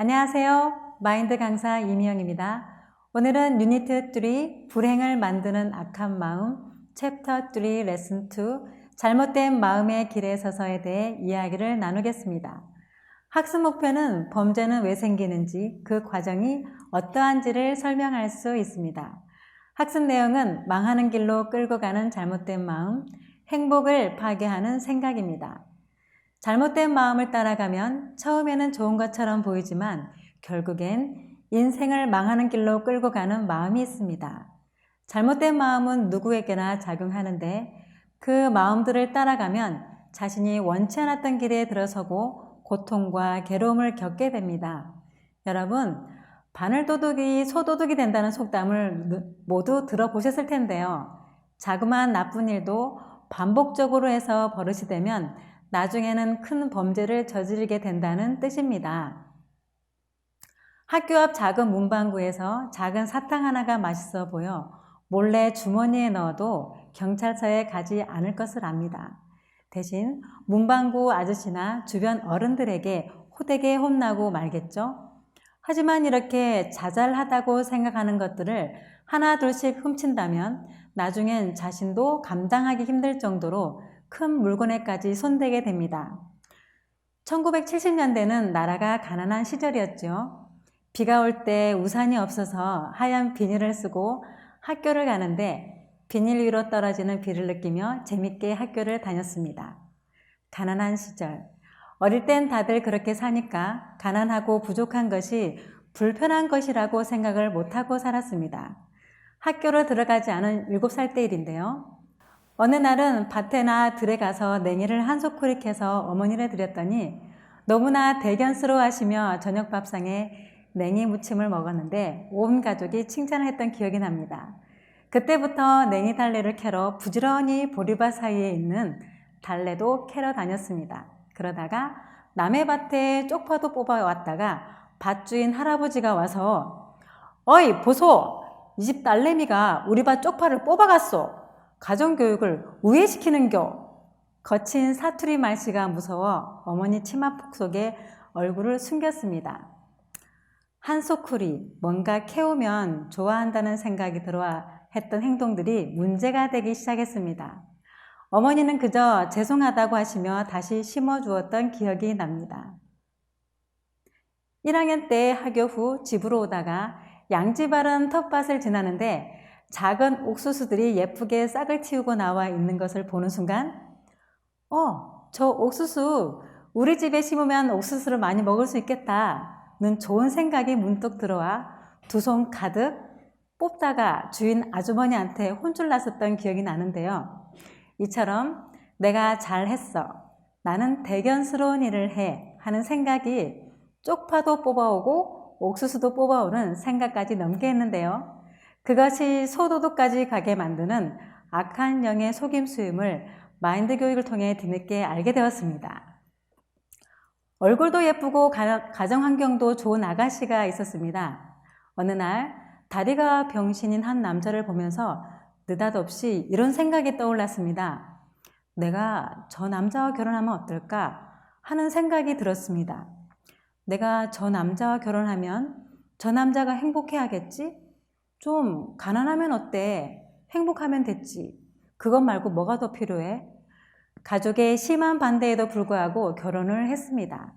안녕하세요. 마인드 강사 이미영입니다. 오늘은 유니트 3 불행을 만드는 악한 마음 챕터 3 레슨 2 잘못된 마음의 길에 서서에 대해 이야기를 나누겠습니다. 학습 목표는 범죄는 왜 생기는지 그 과정이 어떠한지를 설명할 수 있습니다. 학습 내용은 망하는 길로 끌고 가는 잘못된 마음, 행복을 파괴하는 생각입니다. 잘못된 마음을 따라가면 처음에는 좋은 것처럼 보이지만 결국엔 인생을 망하는 길로 끌고 가는 마음이 있습니다. 잘못된 마음은 누구에게나 작용하는데 그 마음들을 따라가면 자신이 원치 않았던 길에 들어서고 고통과 괴로움을 겪게 됩니다. 여러분, 바늘도둑이 소도둑이 된다는 속담을 모두 들어보셨을 텐데요. 자그마한 나쁜 일도 반복적으로 해서 버릇이 되면 나중에는 큰 범죄를 저지르게 된다는 뜻입니다. 학교 앞 작은 문방구에서 작은 사탕 하나가 맛있어 보여 몰래 주머니에 넣어도 경찰서에 가지 않을 것을 압니다. 대신 문방구 아저씨나 주변 어른들에게 호되게 혼나고 말겠죠? 하지만 이렇게 자잘하다고 생각하는 것들을 하나 둘씩 훔친다면 나중엔 자신도 감당하기 힘들 정도로 큰 물건에까지 손대게 됩니다. 1970년대는 나라가 가난한 시절이었죠. 비가 올 때 우산이 없어서 하얀 비닐을 쓰고 학교를 가는데 비닐 위로 떨어지는 비를 느끼며 재밌게 학교를 다녔습니다. 가난한 시절. 어릴 땐 다들 그렇게 사니까 가난하고 부족한 것이 불편한 것이라고 생각을 못하고 살았습니다. 학교를 들어가지 않은 7살 때 일인데요. 어느 날은 밭에나 들에 가서 냉이를 한 소쿠리 캐서 어머니를 드렸더니 너무나 대견스러워 하시며 저녁 밥상에 냉이 무침을 먹었는데 온 가족이 칭찬을 했던 기억이 납니다. 그때부터 냉이 달래를 캐러 부지런히 보리밭 사이에 있는 달래도 캐러 다녔습니다. 그러다가 남의 밭에 쪽파도 뽑아왔다가 밭주인 할아버지가 와서 어이 보소 이 집 딸내미가 우리 밭 쪽파를 뽑아갔소 가정교육을 우회시키는겨. 거친 사투리 말씨가 무서워 어머니 치마폭 속에 얼굴을 숨겼습니다. 한 소쿠리 뭔가 캐오면 좋아한다는 생각이 들어와 했던 행동들이 문제가 되기 시작했습니다. 어머니는 그저 죄송하다고 하시며 다시 심어주었던 기억이 납니다. 1학년 때 학교 후 집으로 오다가 양지 바른 텃밭을 지나는데 작은 옥수수들이 예쁘게 싹을 틔우고 나와 있는 것을 보는 순간, 어, 저 옥수수, 우리 집에 심으면 옥수수를 많이 먹을 수 있겠다는 좋은 생각이 문득 들어와 두 손 가득 뽑다가 주인 아주머니한테 혼쭐 났었던 기억이 나는데요. 이처럼 내가 잘했어. 나는 대견스러운 일을 해. 하는 생각이 쪽파도 뽑아오고 옥수수도 뽑아오는 생각까지 넘게 했는데요. 그것이 소도둑까지 가게 만드는 악한 영의 속임수임을 마인드 교육을 통해 뒤늦게 알게 되었습니다. 얼굴도 예쁘고 가정 환경도 좋은 아가씨가 있었습니다. 어느 날 다리가 병신인 한 남자를 보면서 느닷없이 이런 생각이 떠올랐습니다. 내가 저 남자와 결혼하면 어떨까 하는 생각이 들었습니다. 내가 저 남자와 결혼하면 저 남자가 행복해 하겠지? 좀 가난하면 어때? 행복하면 됐지. 그것 말고 뭐가 더 필요해? 가족의 심한 반대에도 불구하고 결혼을 했습니다.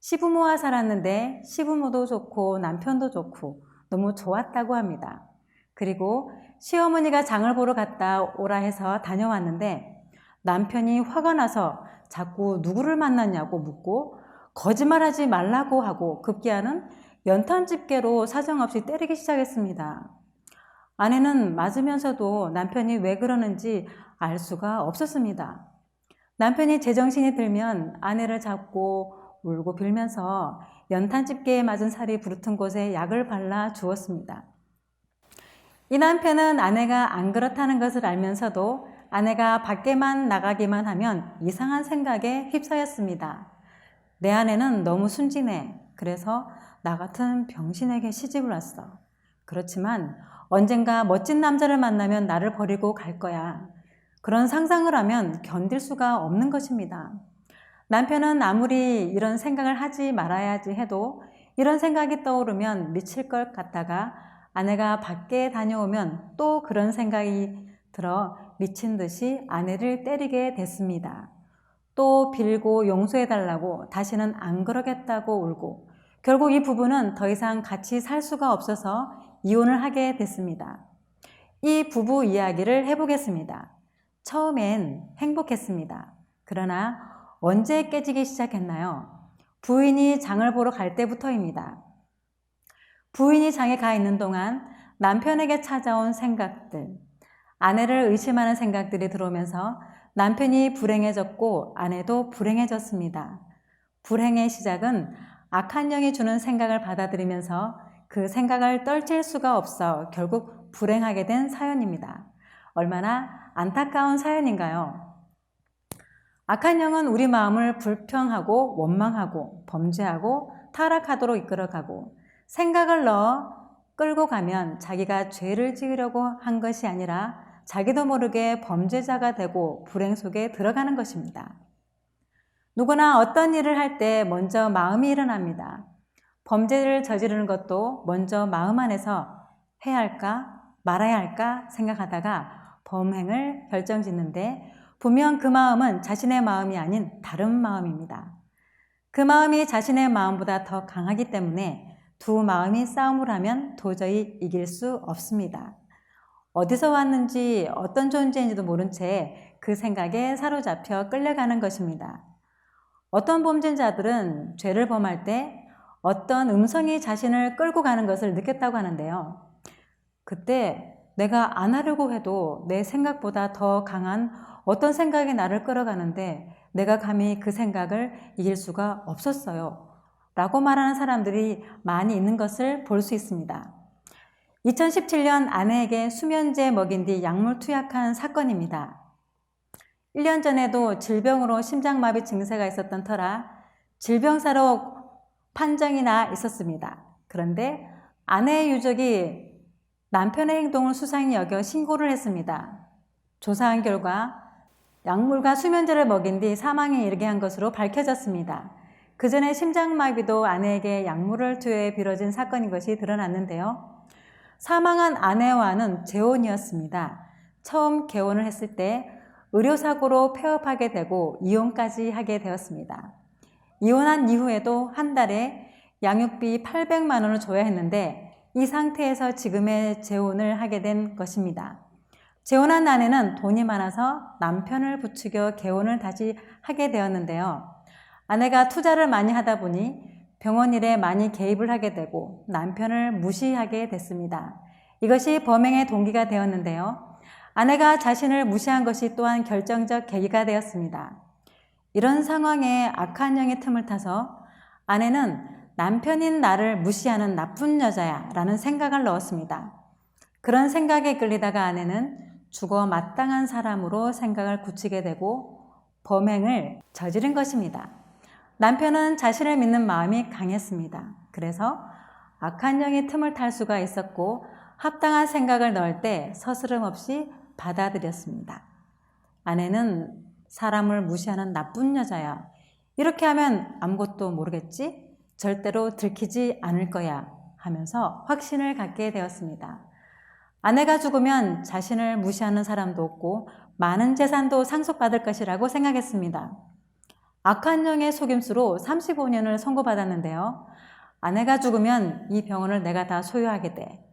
시부모와 살았는데 시부모도 좋고 남편도 좋고 너무 좋았다고 합니다. 그리고 시어머니가 장을 보러 갔다 오라 해서 다녀왔는데 남편이 화가 나서 자꾸 누구를 만났냐고 묻고 거짓말하지 말라고 하고 급기야는 연탄 집게로 사정없이 때리기 시작했습니다. 아내는 맞으면서도 남편이 왜 그러는지 알 수가 없었습니다. 남편이 제정신이 들면 아내를 잡고 울고 빌면서 연탄 집게에 맞은 살이 부르튼 곳에 약을 발라 주었습니다. 이 남편은 아내가 안 그렇다는 것을 알면서도 아내가 밖에만 나가기만 하면 이상한 생각에 휩싸였습니다. 내 아내는 너무 순진해. 그래서 나 같은 병신에게 시집을 왔어. 그렇지만 언젠가 멋진 남자를 만나면 나를 버리고 갈 거야. 그런 상상을 하면 견딜 수가 없는 것입니다. 남편은 아무리 이런 생각을 하지 말아야지 해도 이런 생각이 떠오르면 미칠 것 같다가 아내가 밖에 다녀오면 또 그런 생각이 들어 미친 듯이 아내를 때리게 됐습니다. 또 빌고 용서해달라고 다시는 안 그러겠다고 울고 결국 이 부부는 더 이상 같이 살 수가 없어서 이혼을 하게 됐습니다. 이 부부 이야기를 해보겠습니다. 처음엔 행복했습니다. 그러나 언제 깨지기 시작했나요? 부인이 장을 보러 갈 때부터입니다. 부인이 장에 가 있는 동안 남편에게 찾아온 생각들, 아내를 의심하는 생각들이 들어오면서 남편이 불행해졌고 아내도 불행해졌습니다. 불행의 시작은 악한 영이 주는 생각을 받아들이면서 그 생각을 떨칠 수가 없어 결국 불행하게 된 사연입니다. 얼마나 안타까운 사연인가요? 악한 영은 우리 마음을 불평하고 원망하고 범죄하고 타락하도록 이끌어가고 생각을 넣어 끌고 가면 자기가 죄를 지으려고 한 것이 아니라 자기도 모르게 범죄자가 되고 불행 속에 들어가는 것입니다. 누구나 어떤 일을 할 때 먼저 마음이 일어납니다. 범죄를 저지르는 것도 먼저 마음 안에서 해야 할까 말아야 할까 생각하다가 범행을 결정짓는데 분명 그 마음은 자신의 마음이 아닌 다른 마음입니다. 그 마음이 자신의 마음보다 더 강하기 때문에 두 마음이 싸움을 하면 도저히 이길 수 없습니다. 어디서 왔는지 어떤 존재인지도 모른 채 그 생각에 사로잡혀 끌려가는 것입니다. 어떤 범죄자들은 죄를 범할 때 어떤 음성이 자신을 끌고 가는 것을 느꼈다고 하는데요. 그때 내가 안 하려고 해도 내 생각보다 더 강한 어떤 생각이 나를 끌어가는데 내가 감히 그 생각을 이길 수가 없었어요. 라고 말하는 사람들이 많이 있는 것을 볼 수 있습니다. 2017년 아내에게 수면제 먹인 뒤 약물 투약한 사건입니다. 1년 전에도 질병으로 심장마비 증세가 있었던 터라 질병사로 판정이 나 있었습니다. 그런데 아내의 유족이 남편의 행동을 수상히 여겨 신고를 했습니다. 조사한 결과 약물과 수면제를 먹인 뒤 사망에 이르게 한 것으로 밝혀졌습니다. 그 전에 심장마비도 아내에게 약물을 투여해 빌어진 사건인 것이 드러났는데요. 사망한 아내와는 재혼이었습니다. 처음 개혼을 했을 때 의료사고로 폐업하게 되고 이혼까지 하게 되었습니다. 이혼한 이후에도 한 달에 양육비 800만 원을 줘야 했는데 이 상태에서 지금의 재혼을 하게 된 것입니다. 재혼한 아내는 돈이 많아서 남편을 부추겨 개혼을 다시 하게 되었는데요. 아내가 투자를 많이 하다 보니 병원 일에 많이 개입을 하게 되고 남편을 무시하게 됐습니다. 이것이 범행의 동기가 되었는데요. 아내가 자신을 무시한 것이 또한 결정적 계기가 되었습니다. 이런 상황에 악한 영의 틈을 타서 아내는 남편인 나를 무시하는 나쁜 여자야 라는 생각을 넣었습니다. 그런 생각에 끌리다가 아내는 죽어 마땅한 사람으로 생각을 굳히게 되고 범행을 저지른 것입니다. 남편은 자신을 믿는 마음이 강했습니다. 그래서 악한 영의 틈을 탈 수가 있었고 합당한 생각을 넣을 때 서스름 없이 받아들였습니다. 아내는 사람을 무시하는 나쁜 여자야. 이렇게 하면 아무것도 모르겠지? 절대로 들키지 않을 거야. 하면서 확신을 갖게 되었습니다. 아내가 죽으면 자신을 무시하는 사람도 없고 많은 재산도 상속받을 것이라고 생각했습니다. 악한 영의 속임수로 35년을 선고받았는데요. 아내가 죽으면 이 병원을 내가 다 소유하게 돼.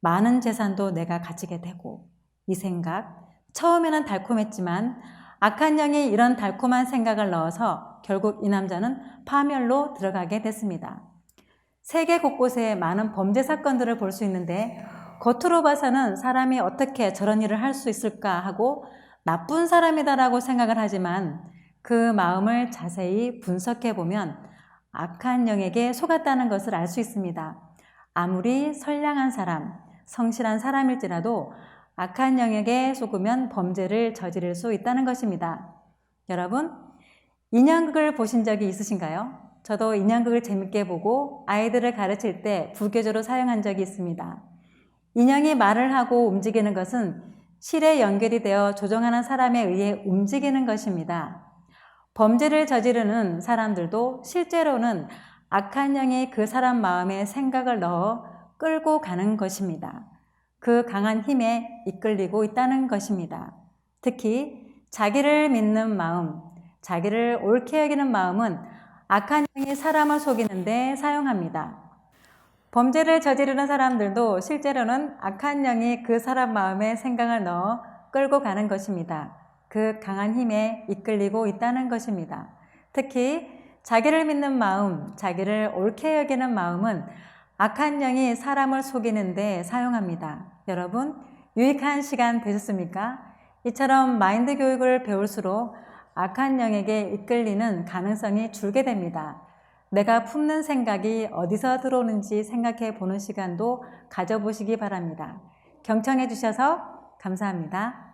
많은 재산도 내가 가지게 되고 이 생각 처음에는 달콤했지만 악한 영이 이런 달콤한 생각을 넣어서 결국 이 남자는 파멸로 들어가게 됐습니다. 세계 곳곳에 많은 범죄 사건들을 볼 수 있는데 겉으로 봐서는 사람이 어떻게 저런 일을 할 수 있을까 하고 나쁜 사람이다라고 생각을 하지만 그 마음을 자세히 분석해 보면 악한 영에게 속았다는 것을 알 수 있습니다. 아무리 선량한 사람, 성실한 사람일지라도 악한 영에게 속으면 범죄를 저지를 수 있다는 것입니다. 여러분, 인형극을 보신 적이 있으신가요? 저도 인형극을 재밌게 보고 아이들을 가르칠 때 부교조로 사용한 적이 있습니다. 인형이 말을 하고 움직이는 것은 실에 연결이 되어 조종하는 사람에 의해 움직이는 것입니다. 범죄를 저지르는 사람들도 실제로는 악한 영이 그 사람 마음에 생각을 넣어 끌고 가는 것입니다. 그 강한 힘에 이끌리고 있다는 것입니다. 특히 자기를 믿는 마음, 자기를 옳게 여기는 마음은 악한 영이 사람을 속이는데 사용합니다. 범죄를 저지르는 사람들도 실제로는 악한 영이 그 사람 마음에 생각을 넣어 끌고 가는 것입니다. 그 강한 힘에 이끌리고 있다는 것입니다. 특히 자기를 믿는 마음, 자기를 옳게 여기는 마음은 악한 영이 사람을 속이는데 사용합니다. 여러분, 유익한 시간 되셨습니까? 이처럼 마인드 교육을 배울수록 악한 영에게 이끌리는 가능성이 줄게 됩니다. 내가 품는 생각이 어디서 들어오는지 생각해 보는 시간도 가져보시기 바랍니다. 경청해 주셔서 감사합니다.